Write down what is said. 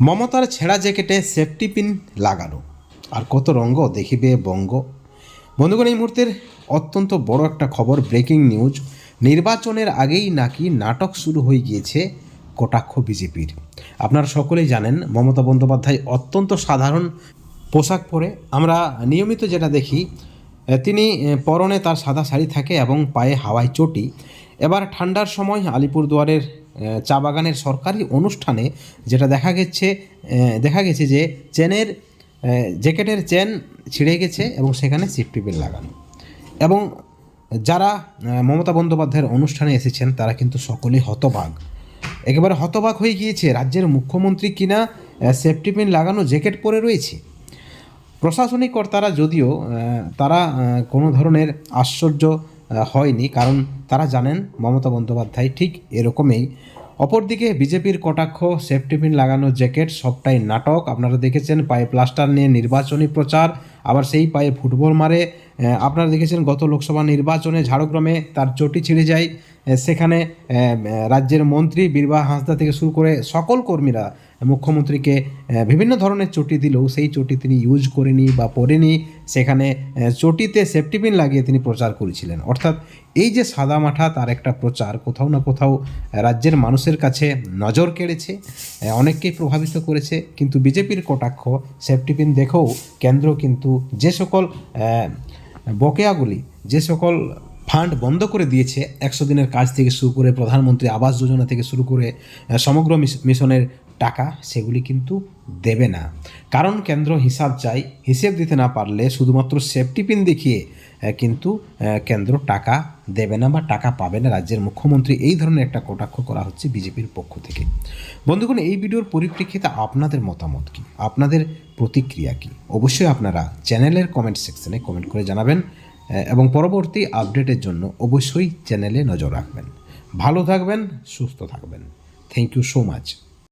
মমতার ছেঁড়া জ্যাকেটে safety pin লাগানো। আর কত রঙ্গ দেখিবে বঙ্গ। বন্ধুগণ, এই মুহূর্তের অত্যন্ত বড় একটা খবর ব্রেকিং নিউজ নির্বাচনের আগেই নাকি নাটক শুরু হয়ে গিয়েছে কটাক্ষ বিজেপির। আপনারা সকলেই জানেন, মমতা বন্দ্যোপাধ্যায় অত্যন্ত সাধারণ পোশাক পরে। আমরা নিয়মিত যেটা দেখি তিনি পরনে তার সাদা শাড়ি থাকে এবং পায়ে হাওয়ায় চটি। এবার ঠান্ডার সময় আলিপুরদুয়ারের চা বাগানের সরকারি অনুষ্ঠানে যেটা দেখা গেছে দেখা গেছে যে চেনের জ্যাকেটের চেন ছিঁড়ে গেছে এবং সেখানে সেফটি বেল লাগানো। এবং যারা মমতা বন্দ্যোপাধ্যায়ের অনুষ্ঠানে এসেছেন তারা কিন্তু সকলেই হতবাক। একেবারে হতবাক হয়ে গিয়েছে, রাজ্যের মুখ্যমন্ত্রী কিনা সেফটি পিন লাগানো জ্যাকেট পরে রয়েছে। প্রশাসনিক কর্তারা যদিও তারা কোনো ধরনের আশ্চর্য হয়নি। কারণ তারা জানেন মমতা বন্দ্যোপাধ্যায় ঠিক এরকমই। অপরদিকে বিজেপির কটাক্ষ সেফটি পিন লাগানো জ্যাকেট সবটাই নাটক। আপনারা দেখেছেন পায়ে প্লাস্টার নিয়ে নির্বাচনী প্রচার, আবার সেই পায়ে ফুটবল মারে। আপনারা দেখেছেন গত লোকসভা নির্বাচনে ঝাড়গ্রামে তার চটি ছিঁড়ে যায়। সেখানে রাজ্যের মন্ত্রী বীরবা হাঁসদা থেকে শুরু করে সকল কর্মীরা মুখ্যমন্ত্রীকে বিভিন্ন ধরনের চটি দিলেও সেই চটি তিনি ইউজ করেনি বা পরেনি। সেখানে চটিতে সেফটি পিন লাগিয়ে তিনি প্রচার করেছিলেন। অর্থাৎ এই যে সাদা মাঠা, তার একটা প্রচার কোথাও না কোথাও রাজ্যের মানুষের কাছে নজর কেড়েছে অনেককেই প্রভাবিত করেছে। কিন্তু বিজেপির কটাক্ষ সেফটি পিন দেখেও কেন্দ্র কিন্তু যে সকল বকেয়াগুলি, যে সকল ফান্ড বন্ধ করে দিয়েছে, একশো দিনের কাজ থেকে শুরু করে প্রধানমন্ত্রী আবাস যোজনা থেকে শুরু করে সমগ্র মিশ- মিশনের টাকা সেগুলি কিন্তু দেবে না। কারণ কেন্দ্র হিসাব চাই, হিসেব দিতে না পারলে শুধুমাত্র সেফটি পিন দেখিয়ে কিন্তু কেন্দ্র টাকা দেবে না বা টাকা পাবে না। রাজ্যের মুখ্যমন্ত্রী এই ধরনের একটা কটাক্ষ করা হচ্ছে বিজেপির পক্ষ থেকে। বন্ধুগণ, এই ভিডিওর পরিপ্রেক্ষিতে আপনাদের মতামত কি? আপনাদের প্রতিক্রিয়া কি? অবশ্যই আপনারা চ্যানেলের কমেন্ট সেকশনে কমেন্ট করে জানাবেন এবং পরবর্তী আপডেটের জন্য অবশ্যই চ্যানেলে নজর রাখবেন। ভালো থাকবেন, সুস্থ থাকবেন। Thank you so much